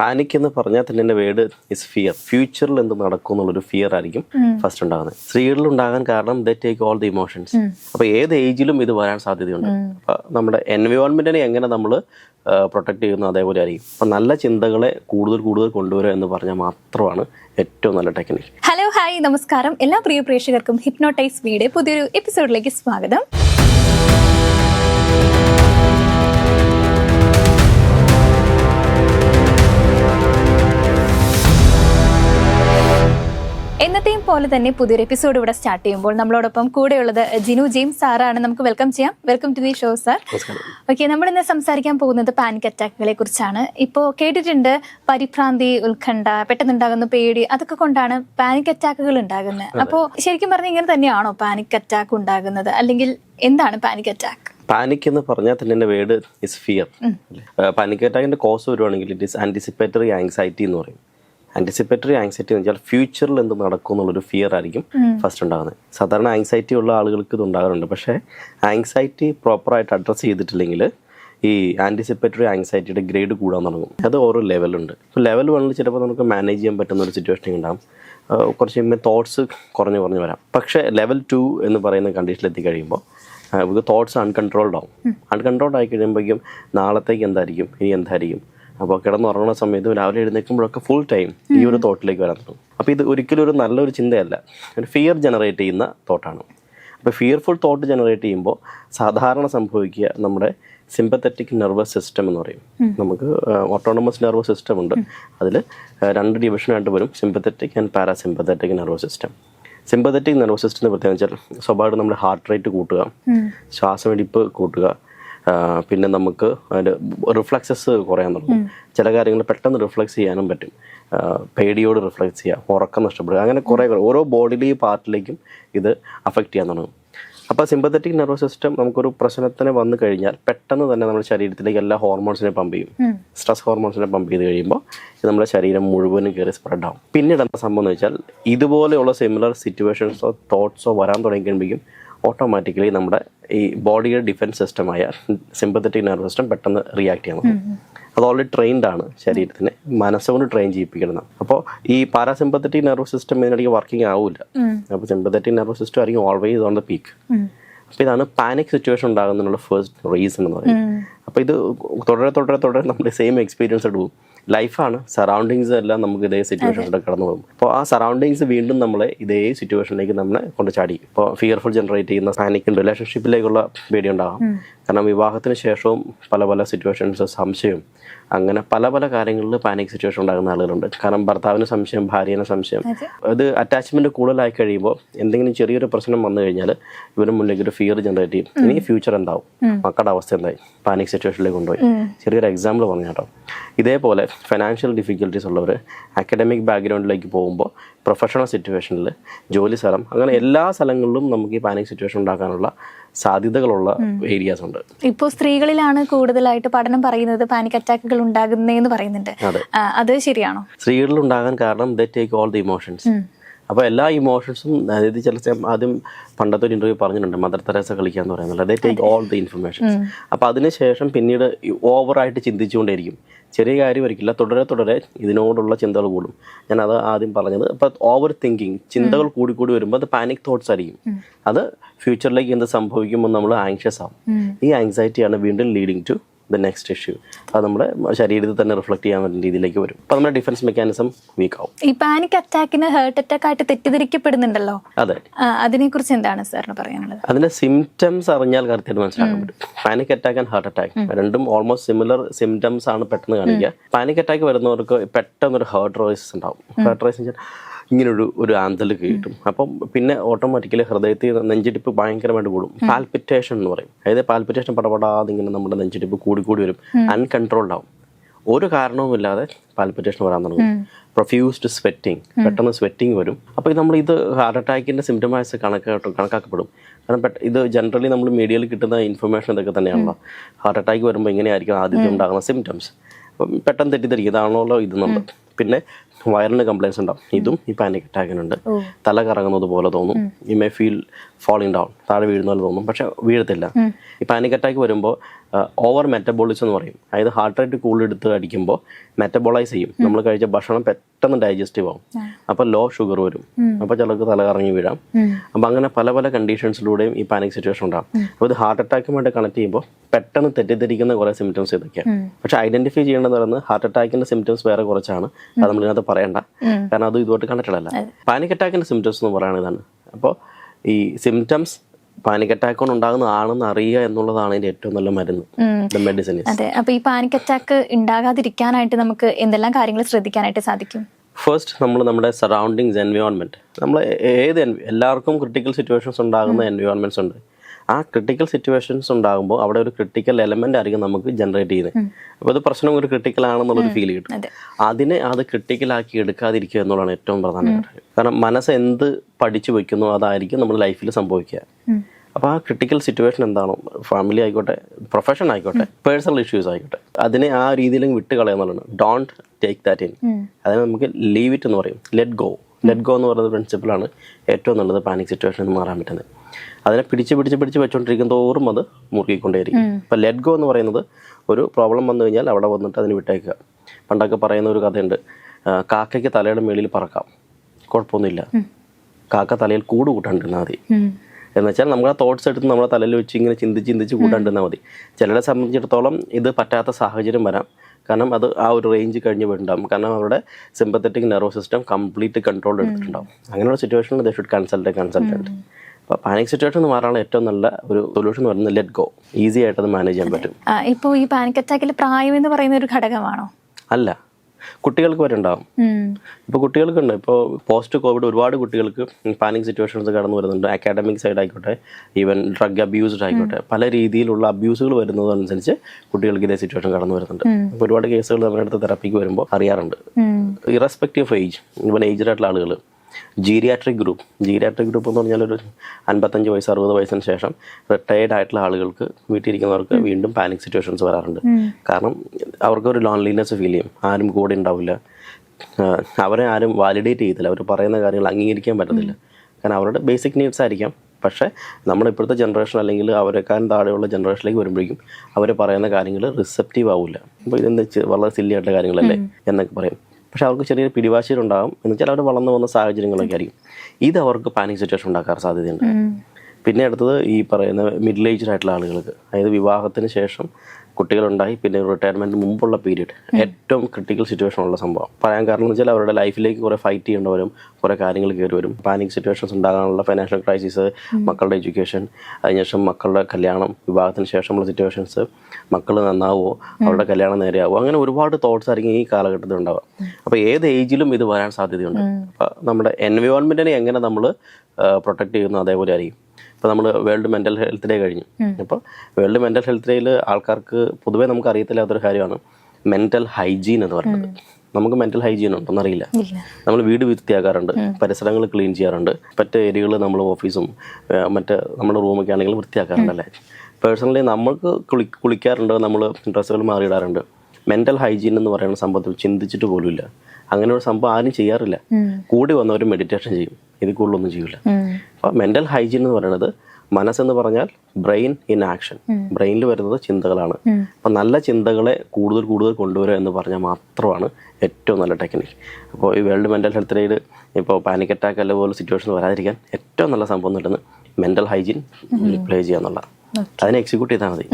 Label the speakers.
Speaker 1: Panic എന്ന് പറഞ്ഞാൽ തന്നെ എന്റെ വേർഡ് ഇസ് ഫിയർ ഫ്യൂച്ചറിൽ എന്ത് നടക്കും എന്നുള്ളൊരു ഫിയർ ആയിരിക്കും ഫസ്റ്റ് ഉണ്ടാകുന്നത്. സ്ത്രീകളിൽ ഉണ്ടാകാൻ കാരണം they take all the emotions അപ്പോൾ ഏത് ഏജിലും ഇത് വരാൻ സാധ്യതയുണ്ട്. അപ്പോൾ നമ്മുടെ എൻവയോൺമെന്റിനെ എങ്ങനെ നമ്മൾ പ്രൊട്ടക്ട് ചെയ്യുന്നു അതേപോലെ ആയിരിക്കും. അപ്പൊ നല്ല ചിന്തകളെ കൂടുതൽ കൂടുതൽ കൊണ്ടുവരിക എന്ന് പറഞ്ഞാൽ മാത്രമാണ് ഏറ്റവും നല്ല ടെക്നിക്
Speaker 2: ഹലോ ഹായ് നമസ്കാരം. എല്ലാ പ്രിയ പ്രേക്ഷകർക്കും ഹിപ്നോട്ടൈസ് വീഡിയോ പുതിയൊരു എപ്പിസോഡിലേക്ക് സ്വാഗതം. എന്നത്തെയും പോലെ തന്നെ പുതിയൊരു എപ്പിസോഡ് ഇവിടെ സ്റ്റാർട്ട് ചെയ്യുമ്പോൾ നമ്മളോടൊപ്പം കൂടെയുള്ളത് ജിനു ജെയിംസ് സാറാണ്. നമുക്ക് വെൽക്കം ചെയ്യാം. Welcome to the show sir okay നമ്മൾ ഇന്ന് സംസാരിക്കാൻ പോകുന്നത് പാനിക് അറ്റാക്കുകളെ കുറിച്ചാണ്. ഇപ്പോൾ കേട്ടിട്ടുണ്ട് പരിഭ്രാന്തി ഉത്കണ്ഠ പെട്ടെന്നുണ്ടാകുന്ന പേടി അതൊക്കെ കൊണ്ടാണ് പാനിക് അറ്റാക്കുകൾ ഉണ്ടാകുന്നത് അപ്പോൾ ശരിക്കും പറഞ്ഞാൽ ഇങ്ങനെ തന്നെയാണോ പാനിക് അറ്റാക്ക് ഉണ്ടാകുന്നത്? അല്ലെങ്കിൽ എന്താണ് പാനിക് അറ്റാക്ക്
Speaker 1: പാനിക് എന്ന് പറഞ്ഞാൽ തന്നെ എന്റെ വേർഡ് ഇസ് ഫിയർ പാനിക് അറ്റാക്കിന്റെ കോസ് വരുവാണെങ്കിൽ ഇറ്റ് ഇസ് ആന്റിസിപ്പേറ്ററി ആങ്സൈറ്റി എന്ന് പറയും. ആന്റിസിപ്പേറ്ററി ആങ്സൈറ്റി എന്ന് വെച്ചാൽ ഫ്യൂച്ചറിൽ എന്ത് നടക്കും എന്നുള്ളൊരു ഫിയർ ആയിരിക്കും ഫസ്റ്റ് ഉണ്ടാകുന്നത്. സാധാരണ ആങ്സൈറ്റി ഉള്ള ആളുകൾക്ക് ഇത് ഉണ്ടാകാറുണ്ട്. പക്ഷേ ആങ്സൈറ്റി പ്രോപ്പറായിട്ട് അഡ്രസ്സ് ചെയ്തിട്ടില്ലെങ്കിൽ ഈ ആന്റിസിപ്പേറ്ററി ആങ്സൈറ്റിയുടെ ഗ്രേഡ് കൂടാൻ തുടങ്ങും. അത് ഓരോ ലെവലുണ്ട് ഇപ്പോൾ ലെവൽ വണ്ണിൽ ചിലപ്പോൾ നമുക്ക് മാനേജ് ചെയ്യാൻ പറ്റുന്ന ഒരു സിറ്റുവേഷൻ ഉണ്ടാകും. കുറച്ച് കഴിയുമ്പോൾ തോട്ട്സ് കുറഞ്ഞ് കുറഞ്ഞ് വരാം. പക്ഷേ ലെവൽ ടു എന്ന് പറയുന്ന കണ്ടീഷനിൽ എത്തിക്കഴിയുമ്പോൾ നമുക്ക് തോട്ട്സ് അൺകൺട്രോൾഡ് ആവും. അൺകൺട്രോൾഡ് ആയി കഴിയുമ്പോഴേക്കും നാളത്തേക്ക് എന്തായിരിക്കും? ഇനി എന്തായിരിക്കും? അപ്പോൾ കിടന്നുറങ്ങുന്ന സമയത്ത് രാവിലെ എഴുന്നേൽക്കുമ്പോഴൊക്കെ ഫുൾ ടൈം ഈ ഒരു തോട്ടിലേക്ക് വരാൻ തുടങ്ങും. അപ്പോൾ ഇത് ഒരിക്കലും ഒരു നല്ലൊരു ചിന്തയല്ല. ഒരു ഫിയർ ജനറേറ്റ് ചെയ്യുന്ന തോട്ടാണ്. അപ്പോൾ ഫിയർഫുൾ തോട്ട് ജനറേറ്റ് ചെയ്യുമ്പോൾ സാധാരണ സംഭവിക്കുക നമ്മുടെ സിമ്പത്തറ്റിക് നെർവസ് സിസ്റ്റം എന്ന് പറയും. നമുക്ക് ഓട്ടോണമസ് നെർവസ് സിസ്റ്റം ഉണ്ട്. അതിൽ രണ്ട് ഡിവിഷനായിട്ട് വരും. Sympathetic and parasympathetic nervous system sympathetic nervous system എന്ന് വെച്ചാൽ സ്വാഭാവികം നമ്മുടെ ഹാർട്ട് റേറ്റ് കൂട്ടുക ശ്വാസമെടിപ്പ് കൂട്ടുക പിന്നെ നമുക്ക് അതിന്റെ റിഫ്ലക്സസ് കുറയാൻ തുടങ്ങും. ചില കാര്യങ്ങൾ പെട്ടെന്ന് റിഫ്ലക്സ് ചെയ്യാനും പറ്റും. പേടിയോട് റിഫ്ലക്സ് ചെയ്യുക ഉറക്കം നഷ്ടപ്പെടുക അങ്ങനെ കുറേ ഓരോ ബോഡിയിലെ പാർട്ടിലേക്കും ഇത് അഫക്റ്റ് ചെയ്യാൻ തുടങ്ങും. അപ്പോൾ സിമ്പത്തറ്റിക് നെർവസ് സിസ്റ്റം നമുക്കൊരു പ്രശ്നത്തിന് വന്നു കഴിഞ്ഞാൽ പെട്ടെന്ന് തന്നെ നമ്മുടെ ശരീരത്തിലേക്ക് എല്ലാ ഹോർമോൺസിനെ പമ്പ് ചെയ്യും. സ്ട്രെസ് ഹോർമോൺസിനെ പമ്പ് ചെയ്ത് കഴിയുമ്പോൾ നമ്മുടെ ശരീരം മുഴുവനും കയറി സ്പ്രെഡ് ആവും. പിന്നീട് എന്താ സംഭവം എന്ന് വെച്ചാൽ ഇതുപോലെയുള്ള സിമിലർ സിറ്റുവേഷൻസോ തോട്ട്സോ വരാൻ തുടങ്ങി കഴിയുമ്പോഴേക്കും ഓട്ടോമാറ്റിക്കലി നമ്മുടെ ഈ ബോഡിയുടെ ഡിഫൻസ് സിസ്റ്റമായ സിമ്പത്തറ്റിക് നെർവസ് സിസ്റ്റം പെട്ടെന്ന് റിയാക്ട് ചെയ്യണം. അത് ഓൾറെഡി ട്രെയിൻഡ് ആണ് ശരീരത്തിന്. മനസ്സുകൊണ്ട് ട്രെയിൻ ചെയ്യിപ്പിക്കണം അപ്പോൾ ഈ പാരാസിമ്പത്തറ്റിക് നെർവസ് സിസ്റ്റം ഇതിനിടയ്ക്ക് വർക്കിംഗ് ആവില്ല. അപ്പോൾ സിമ്പത്തറ്റിക് നെർവസ് സിസ്റ്റം ആയിരിക്കും ഓൾവേസ് ഓൺ ദ പീക്ക് അപ്പോൾ ഇതാണ് പാനിക് സിറ്റുവേഷൻ ഉണ്ടാകുന്നതിനുള്ള ഫസ്റ്റ് റീസൺ എന്ന് പറയുന്നത്. അപ്പോൾ ഇത് തുടരെ തുടരെ തുടരെ നമ്മുടെ സെയിം എക്സ്പീരിയൻസ് എടുക്കും. ലൈഫാണ്. സറൗണ്ടിങ്സ് എല്ലാം നമുക്ക് ഇതേ സിറ്റുവേഷനിലൂടെ കടന്നു പോകും. അപ്പോൾ ആ സറൗണ്ടിങ്സ് വീണ്ടും നമ്മളെ ഇതേ സിറ്റുവേഷനിലേക്ക് നമ്മളെ കൊണ്ട് ചാടി. ഇപ്പോൾ ഫിയർഫുൾ ജനറേറ്റ് ചെയ്യുന്ന പാനിക് റിലേഷൻഷിപ്പിലേക്കുള്ള പേടി ഉണ്ടാകാം കാരണം വിവാഹത്തിന് ശേഷവും പല പല സിറ്റുവേഷൻസ് സംശയം. അങ്ങനെ പല പല കാര്യങ്ങളിൽ പാനിക് സിറ്റുവേഷൻ ഉണ്ടാകുന്ന ആളുകളുണ്ട്. കാരണം ഭർത്താവിന് സംശയം ഭാര്യനെ സംശയം. അത്. അറ്റാച്ച്മെന്റ് കൂടുതലായി കഴിയുമ്പോൾ എന്തെങ്കിലും ചെറിയൊരു പ്രശ്നം വന്നു കഴിഞ്ഞാൽ ഇവരുടെ മുന്നിലേക്ക് ഒരു ഫിയർ ജനറേറ്റ് ചെയ്യും. ഇനി ഫ്യൂച്ചർ എന്താവും? മക്കളുടെ അവസ്ഥ എന്തായി? പാനിക് സിറ്റുവേഷനിലേക്ക് കൊണ്ടുപോയി. ചെറിയൊരു എക്സാമ്പിൾ പറഞ്ഞു കേട്ടോ. ഇതേപോലെ ഫിനാൻഷ്യൽ ഡിഫിക്കൽട്ടീസ് ഉള്ളവർ അക്കാഡമിക് ബാക്ക്ഗ്രൗണ്ടിലേക്ക് പോകുമ്പോൾ പ്രൊഫഷണൽ സിറ്റുവേഷനിൽ ജോലി സ്ഥലം അങ്ങനെ എല്ലാ സ്ഥലങ്ങളിലും നമുക്ക് ഈ പാനിക് സിറ്റുവേഷൻ ഉണ്ടാക്കാനുള്ള സാധ്യതകളുള്ള ഏരിയാസ് ഉണ്ട്.
Speaker 2: ഇപ്പോൾ സ്ത്രീകളിലാണ് കൂടുതലായിട്ട് പഠനം പറയുന്നത് പാനിക് അറ്റാക്കുകൾ ഉണ്ടാകുന്നതെന്ന് പറയുന്നുണ്ട്.
Speaker 1: അതെ.
Speaker 2: അത് ശരിയാണോ?
Speaker 1: സ്ത്രീകളിൽ ഉണ്ടാകാൻ കാരണം they take all the emotions അപ്പോൾ എല്ലാ ഇമോഷൻസും അതായത് ചില ആദ്യം പണ്ടത്തെ ഒരു ഇന്റർവ്യൂ പറഞ്ഞിട്ടുണ്ട് മദർ തെരേസ കളിക്കുക എന്ന് പറയുന്നത് they take all the informations അപ്പോൾ അതിനുശേഷം പിന്നീട് ഓവറായിട്ട് ചിന്തിച്ചുകൊണ്ടേയിരിക്കും. ചെറിയ കാര്യമായിരിക്കില്ല തുടരെ തുടരെ ഇതിനോടുള്ള ചിന്തകൾ കൂടും. ഞാൻ അത് ആദ്യം പറഞ്ഞത്. അപ്പോൾ ഓവർ തിങ്കിങ് ചിന്തകൾ കൂടി കൂടി വരുമ്പോൾ അത് പാനിക് തോട്ട്സ് ആയിരിക്കും. അത് ഫ്യൂച്ചറിലേക്ക് എന്ത് സംഭവിക്കുമ്പോൾ നമ്മൾ ആങ്ഷ്യസ് ആവും. ഈ ആങ്സൈറ്റിയാണ് വീണ്ടും leading to the next issue അത് നമ്മുടെ ശരീരത്തിൽ തന്നെ റിഫ്ലക്ട് ചെയ്യാൻ പറ്റുന്ന രീതിയിലേക്ക് വരും. അപ്പോൾ നമ്മുടെ ഡിഫൻസ് മെക്കാനിസം വീക്ക് ആവും.
Speaker 2: ഈ പാനിക് അറ്റാക്കിന് ഹേർട്ട് അറ്റാക്ക് ആയിട്ട് തെറ്റിദ്ധരിക്കപ്പെടുന്നുണ്ടല്ലോ?
Speaker 1: അതെ.
Speaker 2: അതിനെ കുറിച്ച് എന്താണ് സാറിന് പറയാനുള്ളത്?
Speaker 1: അതിന്റെ സിംറ്റംസ് അറിഞ്ഞാൽ കറക്റ്റായിട്ട് മനസ്സിലാക്കാൻ പറ്റും. Panic attack and heart attack രണ്ടും ഓൾമോസ്റ്റ് സിമിലർ സിംറ്റംസ് ആണ് പെട്ടെന്ന് കാണിക്കുക. പാനിക് അറ്റാക്ക് വരുന്നവർക്ക് പെട്ടെന്നൊരു ഹേർട്ട് റേസ് ഉണ്ടാവും. ഹേർട്ട് റോയ്സ് ഇങ്ങനൊരു ഒരു ആന്തൽ കിട്ടും. അപ്പം പിന്നെ ഓട്ടോമാറ്റിക്കലി ഹൃദയത്തിൽ നെഞ്ചിടിപ്പ് ഭയങ്കരമായിട്ട് കൂടും. പാൽപിറ്റേഷൻ എന്ന് പറയും. അതായത് പാൽപിറ്റേഷൻ പടപടാതെ ഇങ്ങനെ നമ്മുടെ നെഞ്ചിടിപ്പ് കൂടി കൂടി വരും. അൺകൺട്രോൾഡ് ആവും. ഒരു കാരണവുമില്ലാതെ പാൽപിറ്റേഷൻ വരാൻ തുടങ്ങും. പ്രൊഫ്യൂസ്ഡ് സ്വെറ്റിംഗ് പെട്ടെന്ന് സ്വെറ്റിംഗ് വരും. അപ്പോൾ നമ്മൾ ഇത് ഹാർട്ട് അറ്റാക്കിന്റെ സിംറ്റമായിട്ട് കണക്കാട്ട് കണക്കാക്കപ്പെടും. കാരണം പെട്ട ഇത് ജനറലി നമ്മൾ മീഡിയയിൽ കിട്ടുന്ന ഇൻഫർമേഷൻ ഇതൊക്കെ തന്നെയാണല്ലോ. ഹാർട്ട് അറ്റാക്ക് വരുമ്പോൾ ഇങ്ങനെയായിരിക്കും ആദ്യത്തെ ഉണ്ടാകുന്ന സിംറ്റംസ് അപ്പം പെട്ടെന്ന് തെറ്റിദ്ധരിക്കും. ഇതാണല്ലോ ഇതെന്നുള്ളത് പിന്നെ വയറിന് കംപ്ലൈൻസ് ഉണ്ടാവും. ഇതും ഈ പാനിക് അറ്റാക്കിനുണ്ട് തല കറങ്ങുന്നത് പോലെ തോന്നും. ഈ മേ ഫീൽ ഫോളിങ് ഡൗൺ താഴെ വീഴുന്ന പോലെ തോന്നും. പക്ഷെ വീഴത്തില്ല. ഈ പാനിക് അറ്റാക്ക് വരുമ്പോൾ ഓവർ മെറ്റബോളിസം എന്ന് പറയും. അതായത് ഹാർട്ട് റേറ്റ് കൂടുതലെടുത്ത് അടിക്കുമ്പോൾ മെറ്റബോളൈസ് ചെയ്യും. നമ്മൾ കഴിച്ച ഭക്ഷണം പെട്ടെന്ന് ഡൈജസ്റ്റീവ് ആവും. അപ്പോൾ ലോ ഷുഗർ വരും. അപ്പോൾ ചിലർക്ക് തല കറങ്ങി വീഴാം. അപ്പോൾ അങ്ങനെ പല പല കണ്ടീഷൻസിലൂടെയും ഈ പാനിക് സിറ്റുവേഷൻ ഉണ്ടാകും അപ്പോൾ ഇത് ഹാർട്ട് അറ്റാക്കുമായിട്ട് കണക്ട് ചെയ്യുമ്പോൾ പെട്ടെന്ന് തെറ്റിദ്ധരിക്കുന്ന കുറേ സിംറ്റംസ് ഇതൊക്കെയാണ് പക്ഷെ ഐഡന്റിഫൈ ചെയ്യേണ്ടതെന്ന് പറയുന്നത് ഹാർട്ട് അറ്റാക്കിന്റെ സിംറ്റംസ് വേറെ കുറച്ചാണ്. അത് നമ്മൾ ഇതിനകത്ത് പറയണ്ട. കാരണം അത് ഇതുമായിട്ട് കണക്റ്റഡ് അല്ല. പാനിക് അറ്റാക്കിന്റെ സിംറ്റംസ് എന്ന് പറയുന്നത് ഇതാണ്. അപ്പോൾ ഈ സിംറ്റംസ് പാനിക് അറ്റാക്ക് കൊണ്ട് ഉണ്ടാകുന്നതാണെന്ന് അറിയുക എന്നുള്ളതാണ് ഇതിന്റെ ഏറ്റവും നല്ല മരുന്ന്. മെഡിസിൻ
Speaker 2: അതെ. അപ്പൊ ഈ പാനിക് അറ്റാക്ക് ഉണ്ടാകാതിരിക്കാനായിട്ട് നമുക്ക് എന്തെല്ലാം കാര്യങ്ങൾ ശ്രദ്ധിക്കാനായിട്ട് സാധിക്കും?
Speaker 1: ഫസ്റ്റ് നമ്മൾ നമ്മുടെ സറൗണ്ടിങ്സ് എൻവയോൺമെന്റ് നമ്മൾ ഏത് എല്ലാവർക്കും ക്രിട്ടിക്കൽ സിറ്റുവേഷൻസ് ഉണ്ടാകുന്ന എൻവയോൺമെന്റ്സ് ഉണ്ട്. ആ ക്രിട്ടിക്കൽ സിറ്റുവേഷൻസ് ഉണ്ടാകുമ്പോൾ അവിടെ ഒരു ക്രിട്ടിക്കൽ എലമെന്റ് ആയിരിക്കും നമുക്ക് ജനറേറ്റ് ചെയ്യുന്നത്. അപ്പോൾ അത് പ്രശ്നം ഒരു ക്രിട്ടിക്കൽ ആണെന്നുള്ളൊരു ഫീൽ കിട്ടും.
Speaker 2: അതെ.
Speaker 1: അതിനെ അത് ക്രിട്ടിക്കലാക്കി എടുക്കാതിരിക്കുക എന്നുള്ളതാണ് ഏറ്റവും പ്രധാന കാരണം മനസ്സ് എന്ത് പഠിച്ചു വെക്കുന്നു അതായിരിക്കും നമ്മുടെ ലൈഫിൽ സംഭവിക്കുക.
Speaker 2: അപ്പൊ
Speaker 1: അപ്പോൾ ആ ക്രിട്ടിക്കൽ സിറ്റുവേഷൻ എന്താണോ ഫാമിലി ആയിക്കോട്ടെ പ്രൊഫഷൻ ആയിക്കോട്ടെ പേഴ്സണൽ ഇഷ്യൂസ് ആയിക്കോട്ടെ അതിനെ ആ രീതിയിലും വിട്ട് കളയുന്നുള്ളതാണ് ഡോണ്ട് ടേക്ക് ദാറ്റ് ഇൻ അതിനെ നമുക്ക് ലീവ് ഇറ്റ് എന്ന് പറയും. ലെറ്റ് ഗോ ലെറ്റ് ഗോ എന്ന് പറയുന്ന പ്രിൻസിപ്പിളാണ് ഏറ്റവും നല്ലത് പാനിക് സിറ്റുവേഷൻ മാറാൻ പറ്റുന്നത്. അതിനെ പിടിച്ച് പിടിച്ച് പിടിച്ച് വെച്ചുകൊണ്ടിരിക്കും തോറും അത് മുറുകിക്കൊണ്ടേയിരിക്കും അപ്പോൾ ലെറ്റ് ഗോ എന്ന് പറയുന്നത് ഒരു പ്രോബ്ലം വന്നു കഴിഞ്ഞാൽ അവിടെ വന്നിട്ട് അതിന് വിട്ടേക്കുക. പണ്ടൊക്കെ പറയുന്ന ഒരു കഥയുണ്ട് കാക്കയ്ക്ക് തലയുടെ മേളിൽ പറക്കാം. കുഴപ്പമൊന്നുമില്ല. കാക്ക തലയിൽ കൂട് കൂട്ടാണ്ടിരുന്നാൽ മതി. എന്ന് വെച്ചാൽ നമ്മൾ ആ തോട്ട്സ് എടുത്ത് നമ്മളെ തലയിൽ വെച്ച് ഇങ്ങനെ ചിന്തിച്ച് ചിന്തിച്ച് കൂട്ടാണ്ടിരുന്നാൽ മതി. ചിലരെ സംബന്ധിച്ചിടത്തോളം ഇത് പറ്റാത്ത സാഹചര്യം വരാം. കാരണം അത് ആ ഒരു റേഞ്ച് കഴിഞ്ഞ് വീണ്ടാവും കാരണം അവരുടെ sympathetic nerve system complete control എടുത്തിട്ടുണ്ടാവും. അങ്ങനെയുള്ള സിറ്റുവേഷനിൽ ദേ ഷുഡ് കൺസൾട്ട് കൺസൾട്ടന്റ് അപ്പോൾ പാനിക് സിറ്റുവേഷൻ മാറാനുള്ള ഏറ്റവും നല്ല ഒരു സൊല്യൂഷൻ എന്ന് പറയുന്നത് ലെറ്റ് ഗോ ഈസി ആയിട്ട് അത് മാനേജ് ചെയ്യാൻ പറ്റും.
Speaker 2: ഇപ്പോൾ ഇപ്പോ ഈ പാനിക് അറ്റാക്കിൽ പ്രായം എന്ന് പറയുന്ന ഒരു ഘടകമാണോ?
Speaker 1: അല്ല. കുട്ടികൾക്ക് വരെ ഉണ്ടാവും. ഇപ്പോൾ കുട്ടികൾക്കുണ്ട് ഇപ്പോൾ പോസ്റ്റ് കോവിഡ് ഒരുപാട് കുട്ടികൾക്ക് പാനിക് സിറ്റുവേഷൻസ് കടന്നു വരുന്നുണ്ട്. അക്കാഡമിക് സൈഡ് ആയിക്കോട്ടെ ഈവൻ ഡ്രഗ് അബ്യൂസ്ഡ് ആയിക്കോട്ടെ പല രീതിയിലുള്ള അബ്യൂസുകൾ വരുന്നതനുസരിച്ച് കുട്ടികൾക്ക് ഇതേ സിറ്റുവേഷൻ കടന്നു വരുന്നുണ്ട്. അപ്പോൾ ഒരുപാട് കേസുകൾ നമ്മുടെ അടുത്ത് തെറപ്പിക്ക് വരുമ്പോൾ അറിയാറുണ്ട്. Irrespective of age even aged ആയിട്ടുള്ള ആളുകൾ ജീരിയാട്രിക് ഗ്രൂപ്പ് ജീരിയാട്രിക് ഗ്രൂപ്പ് എന്ന് പറഞ്ഞാൽ ഒരു അൻപത്തഞ്ച് വയസ്സ് അറുപത് വയസ്സിന് ശേഷം റിട്ടയേർഡ് ആയിട്ടുള്ള ആളുകൾക്ക് വീട്ടിലിരിക്കുന്നവർക്ക് വീണ്ടും പാനിക് സിറ്റുവേഷൻസ് വരാറുണ്ട്. കാരണം അവർക്ക് ഒരു ലോൺലിനെസ് ഫീൽ ചെയ്യും. ആരും കൂടെ ഉണ്ടാവില്ല. അവരെ ആരും വാലിഡേറ്റ് ചെയ്തില്ല അവർ പറയുന്ന കാര്യങ്ങൾ അംഗീകരിക്കാൻ പറ്റത്തില്ല. കാരണം അവരുടെ ബേസിക് നീഡ്സ് ആയിരിക്കാം. പക്ഷേ നമ്മുടെ ഇപ്പോഴത്തെ ജനറേഷൻ അല്ലെങ്കിൽ അവരെക്കാൻ താഴെയുള്ള ജനറേഷനിലേക്ക് വരുമ്പോഴേക്കും അവർ പറയുന്ന കാര്യങ്ങൾ റിസെപ്റ്റീവ് ആവില്ല. അപ്പോൾ ഇതെന്താ വെച്ചാൽ വളരെ സില്ലി ആയിട്ടുള്ള കാര്യങ്ങളല്ലേ എന്നൊക്കെ പറയും. പക്ഷെ അവർക്ക് ചെറിയൊരു പിടിവാശിയിലുണ്ടാകും എന്ന് വെച്ചാൽ അവർ വളർന്നു വന്ന സാഹചര്യങ്ങളൊക്കെ ആയിരിക്കും. ഇത് അവർക്ക് പാനിക് സിറ്റുവേഷൻ ഉണ്ടാക്കാൻ സാധ്യതയുണ്ട്. പിന്നെ അടുത്തത് ഈ പറയുന്ന മിഡിൽ ഏജ്ഡ് ആയിട്ടുള്ള ആളുകൾക്ക്. അതായത് വിവാഹത്തിന് ശേഷം കുട്ടികളുണ്ടായി പിന്നെ റിട്ടയർമെന്റ് മുമ്പുള്ള പീരീഡ് ഏറ്റവും ക്രിട്ടിക്കൽ സിറ്റുവേഷൻ ഉള്ള സംഭവം. പറയാൻ കാരണം എന്ന് വെച്ചാൽ അവരുടെ ലൈഫിലേക്ക് കുറേ ഫൈറ്റ് ചെയ്യേണ്ടവരും കുറെ കാര്യങ്ങൾ കയറി വരും. പാനിക് സിറ്റുവേഷൻസ് ഉണ്ടാകാനുള്ള ഫൈനാൻഷ്യൽ ക്രൈസിസ് മക്കളുടെ എഡ്യൂക്കേഷൻ അതിനുശേഷം മക്കളുടെ കല്യാണം വിവാഹത്തിന് ശേഷമുള്ള സിറ്റുവേഷൻസ് മക്കൾ നന്നാവുമോ അവരുടെ കല്യാണം നേരെയാവുമോ അങ്ങനെ ഒരുപാട് തോട്ട്സ് ആയിരിക്കും ഈ കാലഘട്ടത്തിൽ ഉണ്ടാവുക. അപ്പോൾ ഏത് ഏജിലും ഇത് വരാൻ സാധ്യതയുണ്ട്. അപ്പോൾ നമ്മുടെ എൻവയോൺമെന്റിനെ എങ്ങനെ നമ്മൾ പ്രൊട്ടക്ട് ചെയ്യുന്നു അതേപോലെ ആയിരിക്കും. ഇപ്പോൾ നമ്മൾ വേൾഡ് മെന്റൽ ഹെൽത്ത് ഡേ കഴിഞ്ഞു. അപ്പോൾ വേൾഡ് മെന്റൽ ഹെൽത്ത് ഡേയിൽ ആൾക്കാർക്ക് പൊതുവേ നമുക്ക് അറിയത്തില്ലാത്തൊരു കാര്യമാണ് മെന്റൽ ഹൈജീൻ എന്ന് പറയുന്നത്. നമുക്ക് മെന്റൽ ഹൈജീൻ ഉണ്ടെന്ന് അറിയില്ല. നമ്മൾ വീട് വൃത്തിയാക്കാറുണ്ട് പരിസരങ്ങൾ ക്ലീൻ ചെയ്യാറുണ്ട് മറ്റേ ഏരിയകൾ നമ്മൾ ഓഫീസും മറ്റേ നമ്മുടെ റൂമൊക്കെ ആണെങ്കിൽ വൃത്തിയാക്കാറുണ്ടല്ലേ പേഴ്സണലി നമ്മൾക്ക് കുളി കുളിക്കാറുണ്ട് നമ്മൾ ഡ്രസ്സുകൾ മാറിയിടാറുണ്ട്. മെന്റൽ ഹൈജീൻ എന്ന് പറയുന്ന സംഭവത്തിൽ ചിന്തിച്ചിട്ട് പോലുമില്ല. അങ്ങനെ ഒരു സംഭവം ആരും ചെയ്യാറില്ല. കൂടി വന്നവർ മെഡിറ്റേഷൻ ചെയ്യും. ഇത് കൂടുതലൊന്നും ചെയ്യില്ല. അപ്പോൾ മെന്റൽ ഹൈജീൻ എന്ന് പറയുന്നത് മനസ്സെന്ന് പറഞ്ഞാൽ ബ്രെയിൻ ഇൻ ആക്ഷൻ ബ്രെയിനിൽ വരുന്നത് ചിന്തകളാണ്. അപ്പം നല്ല ചിന്തകളെ കൂടുതൽ കൂടുതൽ കൊണ്ടുവരിക എന്ന് പറഞ്ഞാൽ മാത്രമാണ് ഏറ്റവും നല്ല ടെക്നിക്ക് അപ്പോൾ ഈ വേൾഡ് മെന്റൽ ഹെൽത്ത് ഡേയിൽ ഇപ്പോൾ പാനിക് അറ്റാക്ക് അല്ല പോലെ സിറ്റുവേഷൻ വരാതിരിക്കാൻ ഏറ്റവും നല്ല സംഭവം എന്ന് പറയുന്നത് മെന്റൽ ഹൈജീൻ പ്ലേ ചെയ്യുക എന്നുള്ളതാണ്. അതിനെ എക്സിക്യൂട്ട് ചെയ്താൽ മതി.